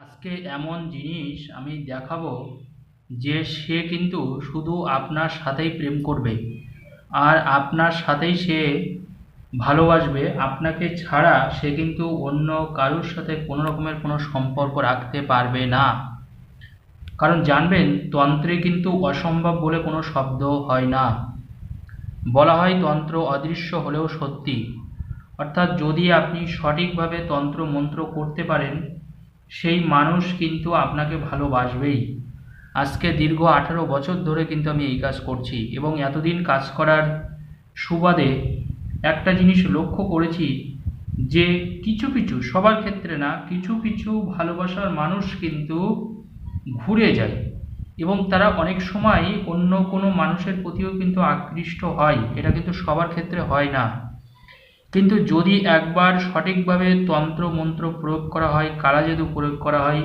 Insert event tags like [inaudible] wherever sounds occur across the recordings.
আজকে এমন জিনিস আমি দেখাবো যে সে কিন্তু শুধু আপনার সাথেই প্রেম করবে। আর আপনার সাথেই সে ভালোবাসবে, আপনাকে ছাড়া সে কিন্তু অন্য কারোর সাথে কোনো রকমের কোনো সম্পর্ক রাখতে পারবে না। কারণ জানবেন, তন্ত্রে কিন্তু অসম্ভব বলে কোনো শব্দ হয় না। বলা হয় তন্ত্র অদৃশ্য হলেও সত্যি। অর্থাৎ যদি আপনি সঠিকভাবে তন্ত্র মন্ত্র করতে পারেন সেই মানুষ কিন্তু আপনাকে ভালোবাসবেই। আজকে দীর্ঘ আঠারো বছর ধরে কিন্তু আমি এই কাজ করছি এবং এতদিন কাজ করার সুবাদে একটা জিনিস লক্ষ্য করেছি যে কিছু কিছু, সবার ক্ষেত্রে না, কিছু কিছু ভালোবাসার মানুষ কিন্তু ঘুরে যায় এবং তারা অনেক সময় অন্য কোনো মানুষের প্রতিও কিন্তু আকৃষ্ট হয়। এটা কিন্তু সবার ক্ষেত্রে হয় না। কিন্তু যদি একবার সঠিকভাবে তন্ত্র মন্ত্র প্রয়োগ করা হয় কালাজাদু প্রয়োগ করা হয়,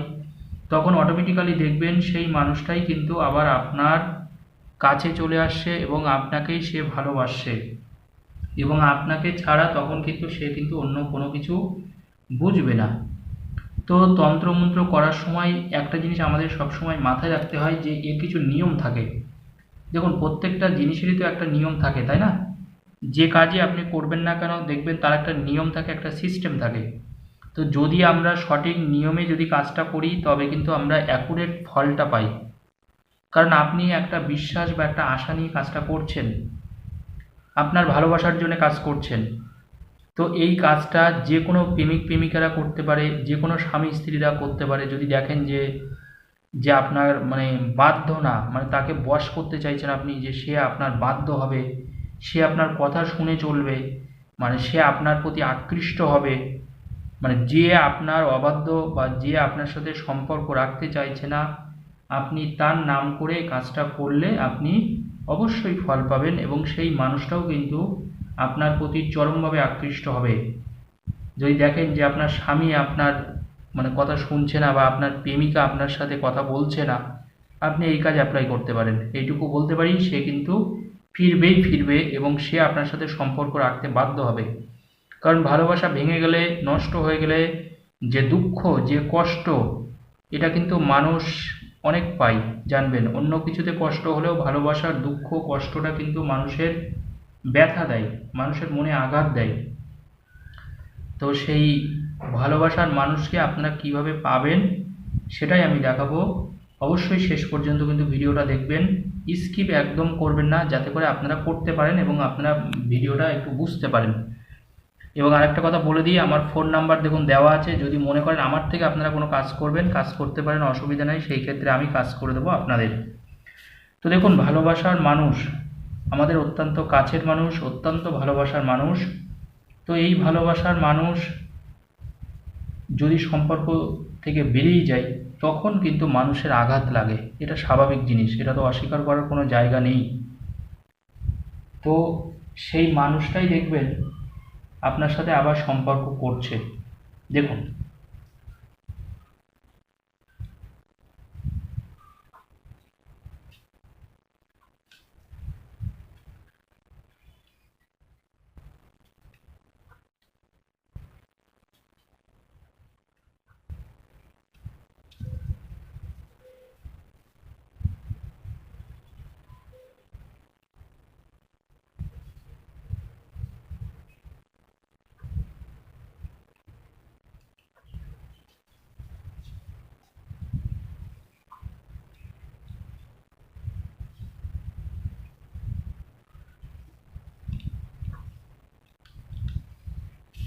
তখন অটোমেটিক্যালি দেখবেন সেই মানুষটাই কিন্তু আবার আপনার কাছে চলে আসছে এবং আপনাকেই সে ভালোবাসছে। এবং আপনাকে ছাড়া তখন কিন্তু সে কিন্তু অন্য কোনো কিছু বুঝবে না। তো তন্ত্রমন্ত্র করার সময় একটা জিনিস আমাদের সবসময় মাথায় রাখতে হয় যে, এর কিছু নিয়ম থাকে। দেখুন, প্রত্যেকটা জিনিসেরই তো একটা নিয়ম থাকে, তাই না? যে কাজই আপনি করবেন না কেন, দেখবেন তার একটা নিয়ম থাকে, একটা সিস্টেম থাকে। তো যদি আমরা সঠিক নিয়মে যদি কাজটা করি, তবে কিন্তু আমরা অ্যাকুরেট ফলটা পাই। কারণ আপনি একটা বিশ্বাস বা একটা আশা নিয়ে কাজটা করছেন। আপনার ভালোবাসার জন্য কাজ করছেন। তো এই কাজটা যে কোনো প্রেমিক, প্রেমিকারা করতে পারে, যে কোনো স্বামী স্ত্রীরা করতে পারে। যদি দেখেন যে যে আপনার মানে বাধ্য না মানে তাকে বশ করতে চাইছেন আপনি, যে সে আপনার বাধ্য হবে সে আপনার কথা শুনে চলবে মানে সে আপনার প্রতি আকৃষ্ট হবে মানে যে আপনার অবাধ্য বা যে আপনার সাথে সম্পর্ক রাখতে চাইছে না, আপনি তার নাম করে কাজটা করলে আপনি অবশ্যই ফল পাবেন এবং সেই মানুষটাও কিন্তু আপনার প্রতি চরমভাবে আকৃষ্ট হবে। যদি দেখেন যে আপনার স্বামী আপনার মানে কথা শুনছে না বা আপনার প্রেমিকা আপনার সাথে কথা বলছে না, আপনি এই কাজ অ্যাপ্লাই করতে পারেন। এইটুকু বলতে পারি, সে কিন্তু ফিরবেই ফিরবে এবং সে আপনার সাথে সম্পর্ক রাখতে বাধ্য হবে। কারণ ভালোবাসা ভেঙে গেলে, নষ্ট হয়ে গেলে যে দুঃখ, যে কষ্ট, এটা কিন্তু মানুষ অনেক পায়, জানবেন। অন্য কিছুতে কষ্ট হলেও ভালোবাসার দুঃখ, কষ্টটা কিন্তু মানুষের ব্যথা দেয়, মানুষের মনে আঘাত দেয়। তো সেই ভালোবাসার মানুষকে আপনারা কীভাবে পাবেন, সেটাই আমি দেখাবো। অবশ্যই শেষ পর্যন্ত কিন্তু ভিডিওটা দেখবেন। স্কিপ একদম করবেন না, যাতে করে আপনারা করতে পারেন এবং আপনারা ভিডিওটা একটু বুঝতে পারেন। এবং আরেকটা কথা বলে দিই, আমার ফোন নাম্বার দেখুন দেওয়া আছে, যদি মনে করেন আমার থেকে আপনারা কোনো কাজ করবেন, কাজ করতে পারেন, অসুবিধা নেই, সেই ক্ষেত্রে আমি কাজ করে দেবো আপনাদের। তো দেখুন, ভালোবাসার মানুষ, আমাদের অত্যন্ত কাছের মানুষ, অত্যন্ত ভালোবাসার মানুষ। তো এই ভালোবাসার মানুষ যদি সম্পর্ক থেকে বেরিয়ে যাই তখন কিন্তু মানুষের আঘাত লাগে। এটা স্বাভাবিক জিনিস, এটা তো অস্বীকার করার কোনো জায়গা নেই। তো সেই মানুষটাই দেখবেন আপনার সাথে আবার সম্পর্ক করছে। দেখুন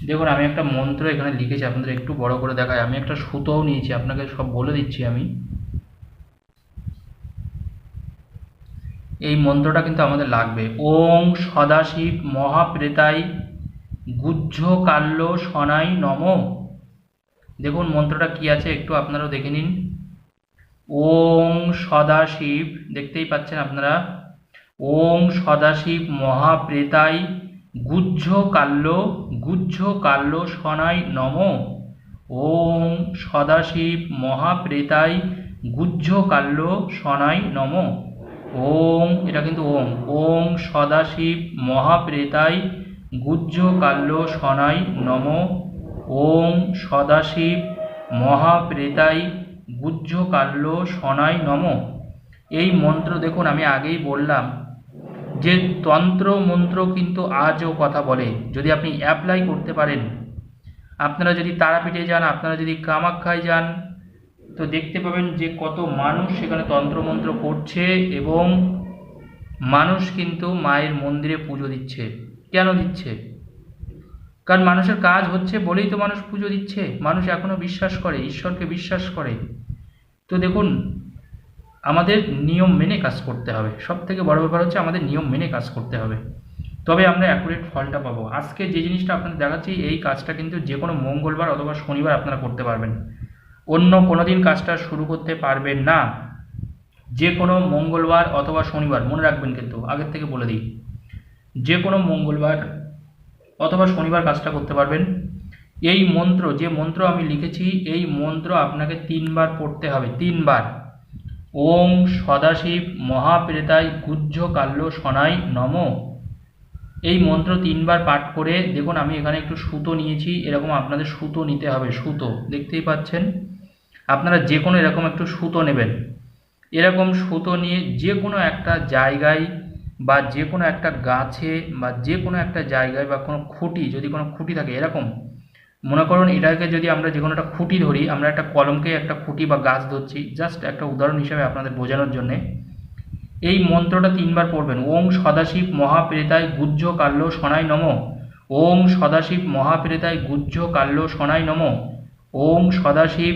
দেখুন, আমি একটা মন্ত্র এখানে লিখেছি, আপনাদের একটু বড় করে দেখায় আমি একটা সুতোও নিয়েছি, আপনাকে সব বলে দিচ্ছি আমি। এই মন্ত্রটা কিন্তু আমাদের লাগবে। ওং সদাশিব মহাপ্রেতাই গুজ্জ কাল্য সনাই নম। দেখুন, মন্ত্রটা কি আছে একটু আপনারাও দেখে নিন। ওং সদাশিব, দেখতেই পাচ্ছেন আপনারা। ওং সদাশিব মহাপ্রেতাই গুজ্জ কাল্য গুজ্জ কাল্য সনাই নম। ওম সদাশিব মহাপ্রেতাই গুজ্জ কাল্য সনাই নম। ওম, এটা কিন্তু ওম। ওম সদাশিব মহাপ্রেতাই গুজ্জ কাল্য সনাই নম। ওম সদাশিব মহাপ্রেতাই গুহ্য কাল্য সনাই নম। এই মন্ত্র দেখুন, আমি আগেই বললাম। যে তন্ত্র মন্ত্র কিন্তু আজও কথা বলে। যদি আপনি অ্যাপ্লাই করতে পারেন, আপনারা যদি তারাপীঠে যান, আপনারা যদি কামাখ্যায় যান, তো দেখতে পাবেন যে কত মানুষ সেখানে তন্ত্রমন্ত্র করছে এবং মানুষ কিন্তু মায়ের মন্দিরে পুজো দিচ্ছে। কেন দিচ্ছে? কারণ মানুষের কাজ হচ্ছে বলেই তো মানুষ পুজো দিচ্ছে। মানুষ এখনও বিশ্বাস করে, ঈশ্বরকে বিশ্বাস করে। তো দেখুন আমাদের নিয়ম মেনে কাজ করতে হবে। সব থেকে বড় ব্যাপার হচ্ছে আমাদের নিয়ম মেনে কাজ করতে হবে। তবে আমরা অ্যাকুরেট ফলটা পাবো। আজকে যে জিনিসটা আপনাদের দেখাচ্ছি, এই কাজটা কিন্তু যে কোনো মঙ্গলবার অথবা শনিবার আপনারা করতে পারবেন। অন্য কোনো দিন কাজটা শুরু করতে পারবেন না। যে কোনো মঙ্গলবার অথবা শনিবার, মনে রাখবেন কিন্তু, আগের থেকে বলে দিই। যে কোনো মঙ্গলবার অথবা শনিবার কাজটা করতে পারবেন। এই মন্ত্র, যে মন্ত্র আমি লিখেছি, এই মন্ত্র আপনাকে তিনবার পড়তে হবে, তিনবার। ওম সদাশিব মহাপ্রেতায় গুহ্য কাল্য সনাই নম। এই মন্ত্র তিনবার পাঠ করে দেখুন, আমি এখানে একটু সুতো নিয়েছি, এরকম আপনাদের সুতো নিতে হবে, সুতো, দেখতেই পাচ্ছেন? আপনারা যে কোনো এরকম একটু সুতো নেবেন। এরকম সুতো নিয়ে যে কোনো একটা জায়গায় বা যে কোনো একটা গাছে বা যে কোনো একটা জায়গায় বা কোনো খুঁটি, যদি কোনো খুঁটি থাকে, এরকম মনে করুন এটাকে যদি আমরা যে কোনো একটা খুঁটি ধরি, আমরা একটা কলমকে একটা খুঁটি বা গাছ ধরছি জাস্ট একটা উদাহরণ হিসেবে আপনাদের বোঝানোর জন্যে। এই মন্ত্রটা তিনবার পড়বেন ওং সদাশিব মহাপ্রেতায় গুহ্য কাল্য সনাই নম। ওং সদাশিব মহাপ্রেতায় গুহ্য কাল্য সনাই নম। ওং সদাশিব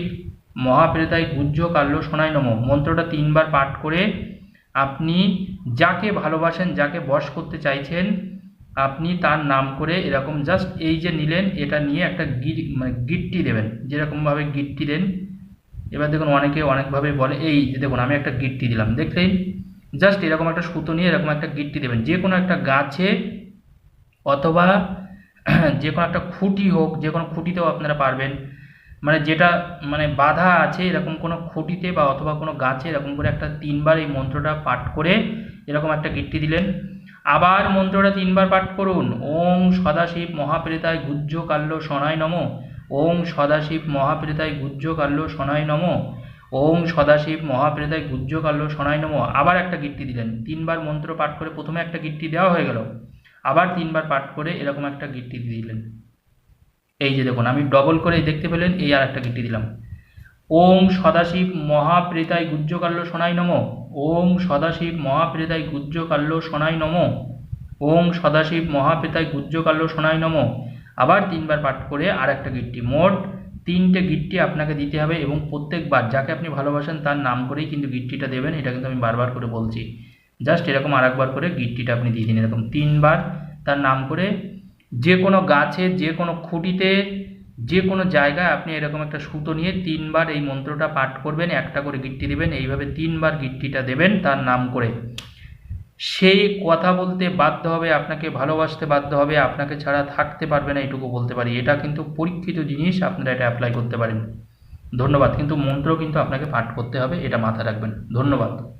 মহাপ্রেতায় গুহ্য কাল্য সনাই নম। মন্ত্রটা তিনবার পাঠ করে আপনি যাকে ভালোবাসেন, যাকে বশ করতে চাইছেন আপনি তার নাম করে এরকম জাস্ট এই যে নিলেন, এটা নিয়ে একটা গির মানে গিট্টি দেবেন। যেরকমভাবে গিটটি দেন। এবার দেখুন অনেকে অনেকভাবে বলে, এই যে দেখুন, আমি একটা গিটটি দিলাম। দেখলেন? জাস্ট এরকম একটা সুতো নিয়ে এরকম একটা গিটটি দেবেন। যে কোনো একটা গাছে অথবা [clears throat] যে কোনো একটা খুঁটি হোক, যে কোনো খুঁটিতেও আপনারা পারবেন। মানে যেটা মানে বাধা আছে এরকম কোনো খুঁটিতে বা অথবা কোনো গাছে এরকম করে একটা তিনবার এই মন্ত্রটা পাঠ করে এরকম একটা গিট্টি দিলেন। আবার মন্ত্রটা তিনবার পাঠ করুন। ওং সদাশিব মহাপ্রেতায় গুহ্য কাল্য সনায় নম। ওং সদাশিব মহাপ্রেতায় গুহ্য কাল্য সনায় নম। ওং সদাশিব মহাপ্রেতায় গুজ্জ কাল্য সনায় নম। আবার একটা গিট্টি দিলেন। তিনবার মন্ত্র পাঠ করে প্রথমে একটা গিট্টি দেওয়া হয়ে গেল। আবার তিনবার পাঠ করে এরকম একটা গিট্টি দিলেন। এই যে দেখুন, আমি ডবল করে দেখতে পেলেন, এই আর একটা গিট্টি দিলাম। ওম সদাশিব মহাপ্রেতায় গুহ্যকাল্য সোনাই নম। ওম সদাশিব মহাপ্রেতায় গুহ্যকাল্য সোনাই নম। ওম সদাশিব মহাপ্রেতায় গুহ্যকাল্য সোনাই নম। আবার তিনবার পাঠ করে আর একটা গিট্টি। মোট তিনটে গিট্টি আপনাকে দিতে হবে এবং প্রত্যেকবার যাকে আপনি ভালোবাসেন তার নাম করেই কিন্তু গিট্টিটা দেবেন, এটা কিন্তু আমি বারবার করে বলছি। জাস্ট এরকম আর একবার করে গিট্টিটা আপনি দিয়ে দিন। এরকম তিনবার তার নাম করে যে কোনো গাছে, যে কোনো খুঁটিতে যে কোনো জায়গায় আপনি এরকম একটা সুতো নিয়ে তিনবার এই মন্ত্রটা পাঠ করবেন, একটা করে গিট্টি দেবেন, এইভাবে তিনবার গিট্টিটা দেবেন তার নাম করে। সেই কথা বলতে বাধ্য হবে, আপনাকে ভালোবাসতে বাধ্য হবে, আপনাকে ছাড়া থাকতে পারবে না, এটুকু বলতে পারি। এটা কিন্তু পরীক্ষিত জিনিস, আপনারা এটা অ্যাপ্লাই করতে পারেন। ধন্যবাদ। কিন্তু মন্ত্র কিন্তু আপনাকে পাঠ করতে হবে, এটা মাথায় রাখবেন। ধন্যবাদ।